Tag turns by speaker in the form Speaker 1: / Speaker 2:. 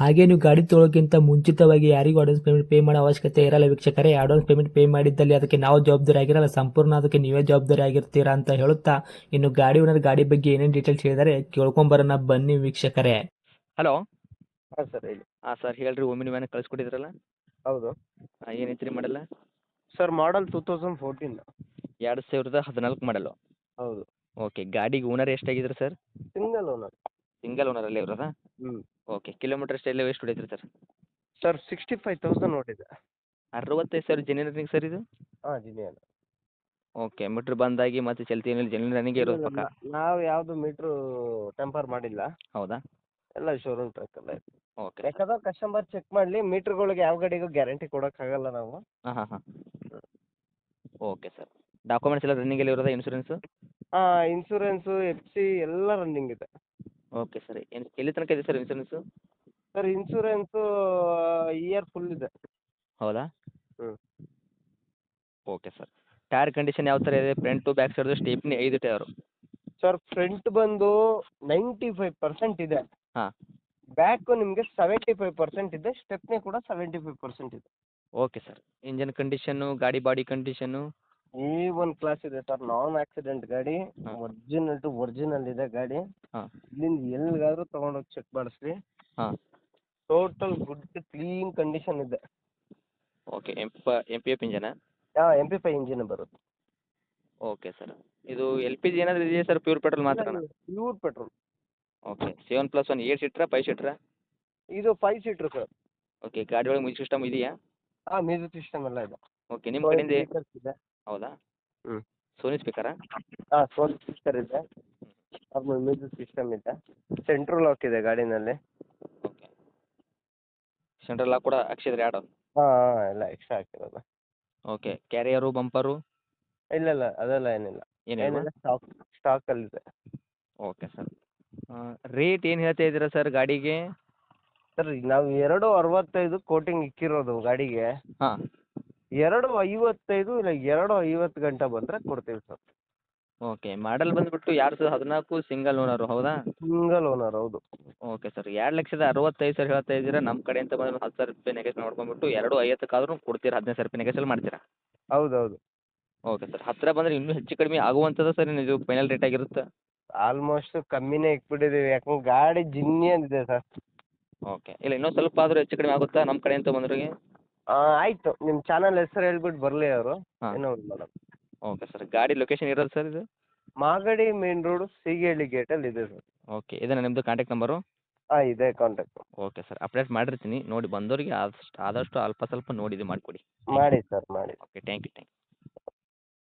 Speaker 1: ಹಾಗೆ ನೀವು ಗಾಡಿ ತೊಳೋಕ್ಕಿಂತ ಮುಂಚಿತವಾಗಿ ಯಾರಿಗೂ ಅಡ್ವಾನ್ಸ್ ಪೇಮೆಂಟ್ ಪೇ ಮಾಡೋ ಅವಶ್ಯಕತೆ ಇರಲ್ಲ ವೀಕ್ಷಕರೇ. ಅಡ್ವಾನ್ಸ್ ಪೇಮೆಂಟ್ ಪೇ ಮಾಡಿದ್ದಲ್ಲಿ ಅದಕ್ಕೆ ನಾವು ಜವಾಬ್ದಾರಿ ಆಗಿರಲ್ಲ. ಸಂಪೂರ್ಣ ಅದಕ್ಕೆ ನೀವೇ ಜವಾಬ್ದಾರಿ ಆಗಿರ್ತೀರಾ ಅಂತ ಹೇಳುತ್ತಾ ಇನ್ನು ಗಾಡಿ ಓನರ್ ಗಾಡಿ ಬಗ್ಗೆ ಏನೇನು ಡೀಟೇಲ್ಸ್ ಹೇಳಿದರೆ ಕೇಳ್ಕೊಂಬರೋಣ ಬನ್ನಿ ವೀಕ್ಷಕರೇ.
Speaker 2: ಹಲೋ
Speaker 3: ಹಾಂ ಸರ್ ಹೇಳಿ.
Speaker 2: ಹಾಂ ಸರ್ ಹೇಳ್ರಿ ಒಮ್ಮಿನ ವ್ಯಾನ್ ಕಳಿಸ್ಕೊಟ್ಟಿದ್ರಲ್ಲ?
Speaker 3: ಹೌದು.
Speaker 2: ಏನೈತ್ರಿ ಮಾಡಲ್ಲ?
Speaker 3: Sir model two thousand fourteen
Speaker 2: ಎರಡು ಸಾವಿರದ ಹದಿನಾಲ್ಕು ಮಾಡಲು
Speaker 3: ಹೌದು.
Speaker 2: ಓಕೆ ಗಾಡಿಗೆ ಓನರ್ ಎಷ್ಟಾಗಿದ್ರಿ ಸರ್?
Speaker 3: ಸಿಂಗಲ್ ಓನರ್
Speaker 2: ಸಿಂಗಲ್ ಓನರಲ್ಲಿ ಇರೋದಾ?
Speaker 3: ಹ್ಞೂ
Speaker 2: ಓಕೆ ಕಿಲೋಮೀಟರ್ ಎಲ್ಲ ಎಷ್ಟು ಹೊಡಿತೀರಿ sir
Speaker 3: sir sixty five thousand ನೋಡಿದೆ.
Speaker 2: ಅರವತ್ತೈದು ಸಾವಿರ ಜೆನ್ಯೂನ್ ರನ್ನಿಂಗ್ ಸರ್ ಇದು?
Speaker 3: ಹಾಂ ಜಿನಿಯನ್
Speaker 2: ಓಕೆ ಮೀಟ್ರ್ ಬಂದಾಗಿ ಮತ್ತೆ ಚಲ್ತಿ ಏನಿಲ್ಲ ಜೆನ್ಯೂನ್ ರನ್ನಿಂಗ್ ಇರೋದು ಪಕ್ಕ?
Speaker 3: ನಾವು ಯಾವುದು ಮೀಟ್ರು ಟೆಂಪರ್ ಮಾಡಿಲ್ಲ.
Speaker 2: ಹೌದಾ?
Speaker 3: ಎಲ್ಲ ಶೋರೂಮ್ ಟ್ರಕ್ ಅಲ್ಲ. ಇದೆ
Speaker 2: ಓಕೆ.
Speaker 3: ಬೇಕಾದ್ರೆ ಕಸ್ಟಮರ್ ಚೆಕ್ ಮಾಡಲಿ ಮೀಟ್ರ್ಗಳಿಗೆ ಯಾವ ಗಾಡಿಗೂ ಗ್ಯಾರಂಟಿ ಕೊಡೋಕ್ಕಾಗಲ್ಲ ನಾವು.
Speaker 2: ಹಾಂ ಹಾಂ ಹಾಂ. ಓಕೆ ಸರ್ ಡಾಕ್ಯುಮೆಂಟ್ಸ್ ಎಲ್ಲ ರನ್ನಿಂಗಲ್ಲಿ ಇರೋದಾ ಇನ್ಶೂರೆನ್ಸ್
Speaker 3: ಹಾಂ ಇನ್ಸೂರೆನ್ಸು ಎಫ್ ಸಿ ಎಲ್ಲ ರನ್ನಿಂಗ್ ಇದೆ.
Speaker 2: Okay sir. ಏನು ಎಲ್ಲಿ ತನಕ ಇದೆ sir insurance
Speaker 3: sir insurance year full ಇದೆ.
Speaker 2: ಹೌದಾ?
Speaker 3: ಹ್ಞೂ
Speaker 2: ಓಕೆ ಸರ್. ಟೈರ್ ಕಂಡೀಷನ್ ಯಾವ ಥರ ಇದೆ? ಫ್ರಂಟು ಬ್ಯಾಕ್ ಸೈಡ್ದು ಸ್ಟೇಪ್ನಿ ಐದು ಟೈರು
Speaker 3: ಸರ್ ಫ್ರಂಟ್ ಬಂದು ನೈಂಟಿ ಫೈವ್ ಪರ್ಸೆಂಟ್ ಇದೆ.
Speaker 2: ಹಾ.
Speaker 3: ಬ್ಯಾಕು ನಿಮಗೆ ಸೆವೆಂಟಿ ಫೈವ್ ಪರ್ಸೆಂಟ್ ಇದೆ ಸ್ಟೆಪ್ನಿ ಕೂಡ ಸೆವೆಂಟಿ ಫೈವ್ ಪರ್ಸೆಂಟ್ ಇದೆ.
Speaker 2: Okay sir. ಇಂಜನ್ ಕಂಡೀಷನ್ನು ಗಾಡಿ ಬಾಡಿ ಕಂಡೀಷನ್ನು
Speaker 3: ಈ ಒನ್ ಕ್ಲಾಸ್ ಇದೆ ಸರ್ ನಾನ್ ಆಕ್ಸಿಡೆಂಟ್ ಗಾಡಿ
Speaker 2: ಹಾ.
Speaker 3: ಒರಿಜಿನಲ್ ಟು ಒರಿಜಿನಲ್ ಇದೆ ಗಾಡಿ.
Speaker 2: ಹಾ.
Speaker 3: ಇಲ್ಲಿಂದ ಎಲ್ಲಿಗಾದ್ರೂ ತಗೊಂಡೋಗಿ ಚೆಕ್ ಮಾಡಿಸ್ರಿ.
Speaker 2: ಹಾ.
Speaker 3: ಟೋಟಲ್ ಗುಡ್ ಕ್ಲೀನ್ ಕಂಡೀಷನ್ ಇದೆ.
Speaker 2: Okay M P M P F ಇಂಜನ
Speaker 3: ಹಾಂ ಎಂ ಪಿ ಫೈ ಇಂಜಿನ್ ಬರುತ್ತೆ.
Speaker 2: ಓಕೆ ಸರ್ ಇದು ಎಲ್ ಪಿ ಜಿ ಏನಾದರೂ ಇದೆಯಾ sir pure petrol ಮಾತ್ರನಾ?
Speaker 3: Pure petrol
Speaker 2: okay seven plus one eight ಸೀಟ್ರಾ five ಸೀಟ್ರಾ
Speaker 3: ಇದು ಫೈವ್ ಸೀಟ್ರ್ ಸರ್
Speaker 2: ಓಕೆ ಗಾಡಿ ಒಳಗೆ ಮ್ಯೂಸಿಕ್ ಸಿಸ್ಟಮ್ ಇದೆಯಾ?
Speaker 3: ಹಾಂ ಮ್ಯೂಸಿಕ್ ಸಿಸ್ಟಮ್ ಎಲ್ಲ ಇದೆ.
Speaker 2: ಓಕೆ ನಿಮ್ಮ ಕಡೆಯಿಂದ
Speaker 3: ಇದೆ.
Speaker 2: ಹೌದಾ?
Speaker 3: ಹ್ಞೂ
Speaker 2: ಸೋನಿ ಸ್ಪೀಕರಾ
Speaker 3: ಹಾಂ ಸೋನಿ ಸ್ಪೀಕರ್ ಇದೆ. ಆಮೇಲೆ ಮ್ಯೂಸಿಕ್ ಸಿಸ್ಟಮ್ ಇದೆ. ಸೆಂಟ್ರಲ್ ಲಾಕ್ ಇದೆ ಗಾಡಿನಲ್ಲಿ.
Speaker 2: ಓಕೆ ಸೆಂಟ್ರಲ್ ಲಾಕ್ ಕೂಡ ಹಾಕ್ಸಿದ್ರೆ ಆಡೋದು
Speaker 3: ಹಾಂ ಹಾಂ ಎಲ್ಲ ಎಕ್ಸ್ಟ್ರಾ ಹಾಕಿರೋದು.
Speaker 2: ಓಕೆ ಕ್ಯಾರಿಯರು ಬಂಪರು
Speaker 3: ಇಲ್ಲ ಇಲ್ಲ ಅದೆಲ್ಲ ಏನಿಲ್ಲ.
Speaker 2: ಏನಿಲ್ಲ?
Speaker 3: ಸ್ಟಾಕ್ ಸ್ಟಾಕ್ ಸ್ಟಾಕಲ್ಲಿದೆ
Speaker 2: ಓಕೆ ಸರ್ ರೇಟ್ ಏನು ಹೇಳ್ತಾ ಇದ್ದೀರಾ ಸರ್ ಗಾಡಿಗೆ?
Speaker 3: ಸರ್ ನಾವು ಎರಡು ಅರವತ್ತೈದು ಕೋಟಿಂಗ್ ಇಕ್ಕಿರೋದು ಗಾಡಿಗೆ.
Speaker 2: ಹಾಂ.
Speaker 3: ಎರಡು ಐವತ್ತೈದು ಇಲ್ಲ ಎರಡು ಐವತ್ತು ಗಂಟೆ ಬಂದರೆ ಕೊಡ್ತೀವಿ ಸರ್.
Speaker 2: ಓಕೆ ಮಾಡಲ್ ಬಂದ್ಬಿಟ್ಟು ಎರಡು ಸಾವಿರದ ಹದಿನಾಲ್ಕು ಸಿಂಗಲ್ ಓನರು ಹೌದಾ?
Speaker 3: ಸಿಂಗಲ್ ಓನರ್ ಹೌದು.
Speaker 2: ಓಕೆ ಸರ್ ಎರಡು ಲಕ್ಷದ ಅರವತ್ತೈದು ಸಾವಿರ ಹೇಳ್ತಾ ಇದ್ದೀರಾ? ನಮ್ಮ ಕಡೆಯಿಂದ ಬಂದ್ರೆ ಹತ್ತು ಸಾವಿರ ರೂಪಾಯಿ ನೆಗೆಸ್ ಮಾಡ್ಕೊಂಬಿಟ್ಟು ಎರಡು ಐವತ್ತಕ್ಕಾದ್ರೂ ಕೊಡ್ತೀರಾ? ಹದಿನೈದು ಸಾವಿರ ರೂಪಾಯಿ ನೆಗೆಸಲ್ಲಿ ಮಾಡ್ತೀರಾ?
Speaker 3: ಹೌದು ಹೌದು
Speaker 2: ಓಕೆ ಸರ್ ಹತ್ತಿರ ಬಂದರೆ ಇನ್ನೂ ಹೆಚ್ಚು ಕಡಿಮೆ ಆಗುವಂಥದ್ದು ಸರ್ ಇದು ಫೈನಲ್ ರೇಟ್ ಆಗಿರುತ್ತೆ?
Speaker 3: ಆಲ್ಮೋಸ್ಟ್ ಕಮ್ಮಿನೇ ಇಕ್ಬಿಟ್ಟಿದ್ದೀವಿ ಯಾಕಂದ್ರೆ ಗಾಡಿ ಜಿನ್ನಿ ಅಂದಿದೆ ಸರ್
Speaker 2: ಓಕೆ ಇಲ್ಲ ಇನ್ನೂ ಸ್ವಲ್ಪ ಆದರೂ ಹೆಚ್ಚು ಕಡಿಮೆ ಆಗುತ್ತಾ ನಮ್ಮ ಕಡೆಯಿಂದ ಬಂದ್ರಿಗೆ?
Speaker 3: ಆಯಿತು. ನಿಮ್ಮ ಚಾನಲ್ ಹೆಸರು ಹೇಳ್ಬಿಟ್ಟು ಬರಲಿ ಅವರು.
Speaker 2: ಹಾ.
Speaker 3: ಏನೋ ಒಂದು ಮಾಡೋಣ.
Speaker 2: ಓಕೆ ಸರ್ ಗಾಡಿ ಲೊಕೇಶನ್ ಇರೋದು ಸರ್ ಇದು?
Speaker 3: ಮಾಗಡಿ ಮೇನ್ ರೋಡು ಸೀಗೇಳಿ ಗೇಟಲ್ಲಿ ಇದೆ ಸರ್.
Speaker 2: ಓಕೆ ಇದನ್ನ ನಿಮ್ದು ಕಾಂಟ್ಯಾಕ್ಟ್ ನಂಬರು
Speaker 3: ಹಾಂ ಇದೆ ಕಾಂಟ್ಯಾಕ್ಟ್
Speaker 2: ಓಕೆ ಸರ್ ಅಪ್ಡೇಟ್ ಮಾಡಿರ್ತೀನಿ. ನೋಡಿ ಬಂದವರಿಗೆ ಆದಷ್ಟು ಆದಷ್ಟು ಅಲ್ಪ ಸ್ವಲ್ಪ ನೋಡಿ ಇದು ಮಾಡಿಕೊಡಿ.
Speaker 3: ಮಾಡಿ ಸರ್ ಮಾಡಿ.
Speaker 2: Okay thank you thank you